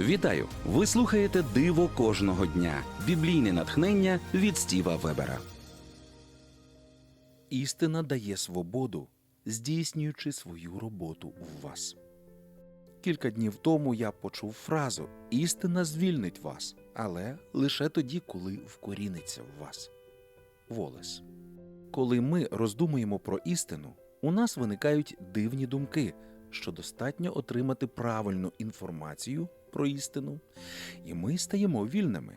Вітаю! Ви слухаєте Диво кожного дня. Біблійне натхнення від Стіва Вебера. Істина дає свободу, здійснюючи свою роботу в вас. Кілька днів тому я почув фразу Істина звільнить вас, але лише тоді, коли вкоріниться в вас. Волес. Коли ми роздумуємо про істину, у нас виникають дивні думки, що достатньо отримати правильну інформацію про істину, і ми стаємо вільними.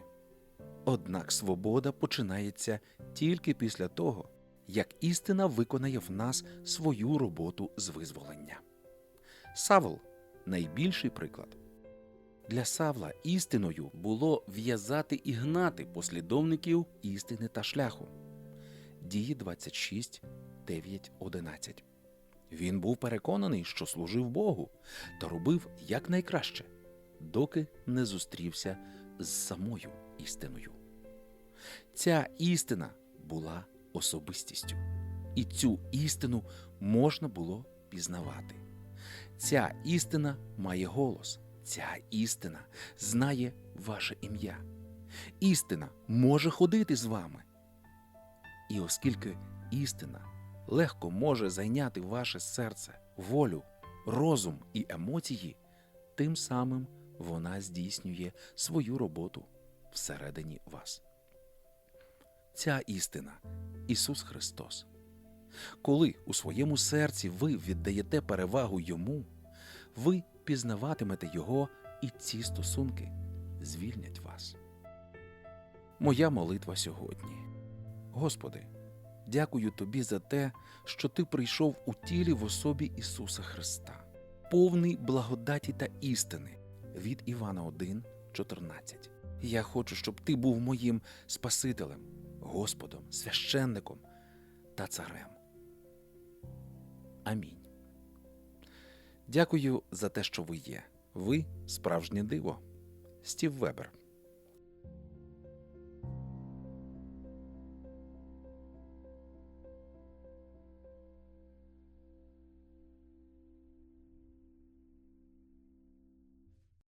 Однак свобода починається тільки після того, як істина виконає в нас свою роботу з визволення. Савл найбільший приклад. Для Савла істиною було в'язати і гнати послідовників істини та шляху. Дії 26, 9, 11. Він був переконаний, що служив Богу та робив якнайкраще, доки не зустрівся з самою істиною. Ця істина була особистістю, і цю істину можна було пізнавати. Ця істина має голос, ця істина знає ваше ім'я. Істина може ходити з вами. І оскільки істина легко може зайняти ваше серце, волю, розум і емоції, тим самим вона здійснює свою роботу всередині вас. Ця істина Ісус Христос. Коли у своєму серці ви віддаєте перевагу Йому, ви пізнаватимете Його, і ці стосунки звільнять вас. Моя молитва сьогодні. Господи, дякую Тобі за те, що Ти прийшов у тілі в особі Ісуса Христа, повний благодаті та істини від Івана 1, 14. Я хочу, щоб Ти був моїм Спасителем, Господом, священником та царем. Амінь. Дякую за те, що ви є. Ви справжнє диво. Стів Вебер.